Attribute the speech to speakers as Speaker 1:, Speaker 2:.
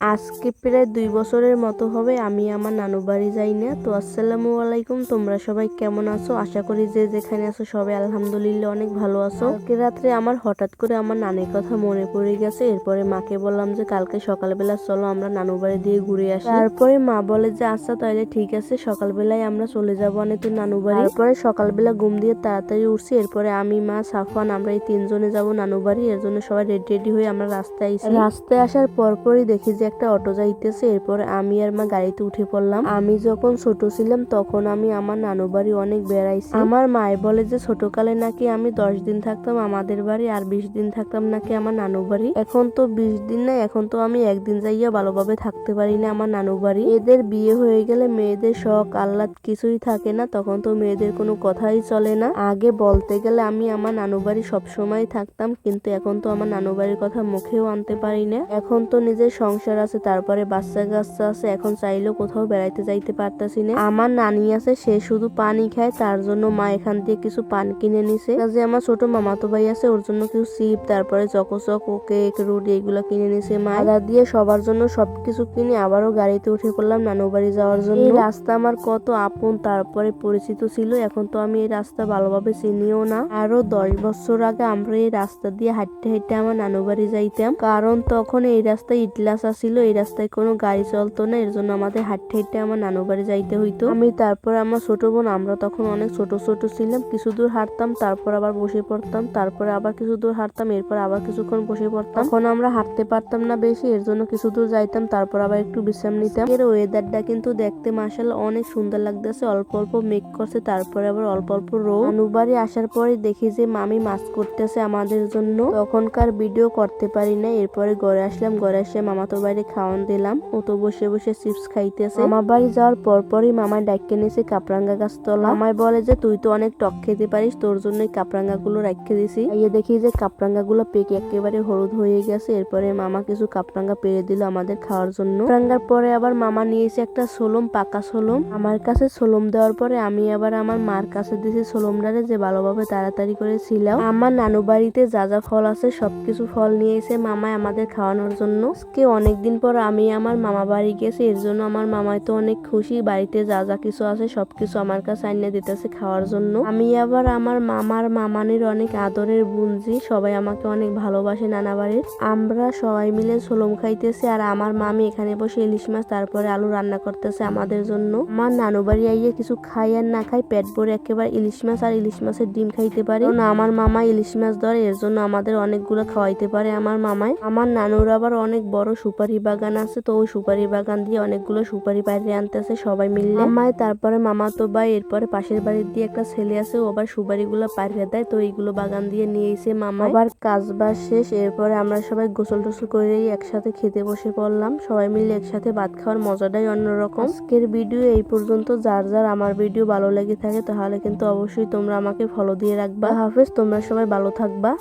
Speaker 1: আজকে প্রায় দুই বছরের মতো হবে আমি আমার নানু বাড়ি যাই না। তো আসসালামু আলাইকুম, তোমরা সবাই কেমন আছো? আশা করি যে যেখানে আছো সবাই আলহামদুলিল্লাহ অনেক ভালো আছো। কালকে রাত্রে আমার হঠাৎ করে আমার নানির কথা মনে পড়ে গেছে। এরপরে মাকে বললাম যে, কালকে সকালবেলা চলো, আমরা নানু বাড়ি দিয়ে ঘুরে আসি। তারপরে মা বলে যে আচ্ছা তাহলে ঠিক আছে, সকালবেলায় আমরা চলে যাব অনেক নানু বাড়ি। তারপরে সকালবেলা ঘুম দিয়ে তাড়াতাড়ি উঠছি। এরপরে আমি, মা সাফান আমরা এই তিনজনে যাব নানু বাড়ি। এর জন্য সবাই রেডি রেডি হয়ে আমরা রাস্তায় রাস্তায় আসার পরপরই দেখি যে একটা অটো যাইতেছে, এরপর আমি আর মা গাড়িতে উঠে পড়লাম। আমি যখন ছোট ছিলাম, তখন আমি আমার নানু বাড়ি অনেক বেড়াইছি। আমার মায়ে বলে যে, ছোটকালে নাকি আমি দশ দিন থাকতাম আমাদের বাড়ি আর বিশ দিন থাকতাম নাকি আমার নানু বাড়ি? এখন তো বিশ দিন না এখন তো আমি একদিন যাইয়া ভালোভাবে থাকতে পারি না আমার নানু বাড়ি। এদের বিয়ে হয়ে গেলে মেয়েদের শখ, আহ্লাদ কিছুই থাকে না, তখন তো মেয়েদের কোনো কথাই চলে না। আগে বলতে গেলে আমি আমার নানু বাড়ি সবসময় থাকতাম, কিন্তু এখন তো আমার নানু বাড়ির কথা মুখেও আনতে পারি না। এখন তো নিজের সংসার আছে, তারপরে বাচ্চা কাচ্চা আছে, এখন চাইলেও কোথাও বেড়াইতে যাইতে পারতাছি না। আমার নানি আছে, সে শুধু পানি খায়, তার জন্য মা এখান দিয়ে কিছু পান কিনে নিছে। যে আমার ছোট মামাতো ভাই আছে, ওর জন্য কিছু সিপ, তারপরে চকোচক ও কেক, রুটি এগুলো কিনে নিছে মা। আদা দিয়ে সবার জন্য সবকিছু কিনে আবারও গাড়িতে উঠে পড়লাম নানু বাড়ি যাওয়ার জন্য। এই রাস্তা আমার কত আপন, তারপরে পরিচিত ছিল, এখন তো আমি এই রাস্তা ভালোভাবে চিনিও না। আরও দশ বছর আগে আমরা এই রাস্তা দিয়ে হাঁটতে হাঁটতে আমার নানু বাড়ি যাইতাম, কারণ তখন এই রাস্তায় ইটলাসা ছিল, এই রাস্তায় কোনো গাড়ি চলতো না, এর জন্য আমাদের হাঁটতে হাঁটতে আমার নানু বাড়ি যাইতে হইতো। আমি তারপর আমার ছোট বোন, আমরা তখন অনেক ছোট ছোট ছিলাম, কিছু দূর হাঁটতাম, তারপর আবার বসে পড়তাম, তারপরে আবার কিছু দূর হাঁটতাম, এরপর আবার কিছুক্ষণ বসে পড়তাম। তখন আমরা হাঁটতে পারতাম না বেশি, এর জন্য কিছু দূর যাইতাম, তারপর আবার একটু বিশ্রাম নিতাম। এর ওয়েদারটা কিন্তু দেখতে মাসাল অনেক সুন্দর লাগতেছে, অল্প অল্প মেঘ করছে, তারপরে আবার অল্প অল্প রোদ। নানু বাড়ি আসার পরে দেখি যে মামি মাছ করতেছে আমাদের জন্য। তখনকার ভিডিও করতে পারি না এরপরে ঘরে আসলাম, ঘরে এসে মামাতো বাড়ি খাওয়ান দিলাম। ও তো বসে বসে চিপস খাইতেছে। মামা বাড়ি যাওয়ার পর পরই মামা ডাইকে নিয়েছে কাপরাঙ্গা গাছ তলা। মামাই বলে যে তুই তো অনেক টক খেতে পারিস তোর জন্য কাপরাঙ্গা গুলো রাখতে দিছি। ইয়ে দেখি যে কাপরাঙ্গা গুলো পেকে একেবারে হলুদ হয়ে গেছে। এরপরে মামা কিছু কাপরাঙ্গা পেরে দিল আমাদের খাওয়ার জন্য। কাপরাঙ্গার পরে আবার মামা নিয়েছে একটা সোলম পাকা সোলম। আমার কাছে সোলম দেওয়ার পরে আমি আবার আমার মার কাছে দিয়েছি সোলমটারে যে ভালোভাবে তাড়াতাড়ি করে ছিলাম আমার নানু বাড়িতে যা যা ফল আছে সবকিছু ফল নিয়ে এসে মামাই আমাদের খাওয়ানোর জন্য। আজকে অনেকদিন পর আমি আমার মামা বাড়ি গেছি, এর জন্য আমার মামাই তো অনেক খুশি। বাড়িতে যা যা কিছু আছে, সবকিছু আমার কাছে আনিয়ে দিতেছে খাওয়ার জন্য। আমি আবার আমার মামার মামানির অনেক আদরের বুনজি, সবাই আমাকে অনেক ভালোবাসে নানা বাড়ির। আমরা সবাই মিলে সোলম খাইতেছি আর আমার মামি এখানে বসে ইলিশ মাছ, তারপরে আলু রান্না করতেছে আমাদের জন্য। আমার নানু বাড়ি আইয়ে কিছু খাই আর না খাই, পেট ভরে একেবারে ইলিশ মাছ আর ইলিশ মাছের ডিম খাইতে পারে। কারণ আমার মামা ইলিশ মাছ ধরে, এর জন্য আমাদের অনেকগুলো খাওয়াইতে পারে আমার মামায় আমার নানুর আবার অনেক বড় সুপারি বাগান আছে, তো ওই সুপারি বাগান দিয়ে অনেকগুলো সুপারি বাইরে আনতেছে সবাই মিললে মামাই তারপরে মামা তো ভাই এরপরে পাশের বাড়ির দিয়ে একটা ছেলে আছে, ও আবার সুপারি গুলো পাইরে দেয়, তো এইগুলো বাগান দিয়ে নিয়ে এসে মামা। আবার কাজ শেষ, এরপরে আমরা সবাই গোসল টোসল করে একসাথে খেতে বসে পড়লাম, সবাই মিলে একসাথে ভাত খাওয়ার মজাটাই অন্যরকম। আজকের ভিডিও এই পর্যন্ত, যার যার আমার ভিডিও ভালো লেগে থাকে, তাহলে কিন্তু অবশ্যই তোমরা আমাকে ফলো দিয়ে রাখবা। হাফেজ, তোমরা সবাই ভালো থাকবা।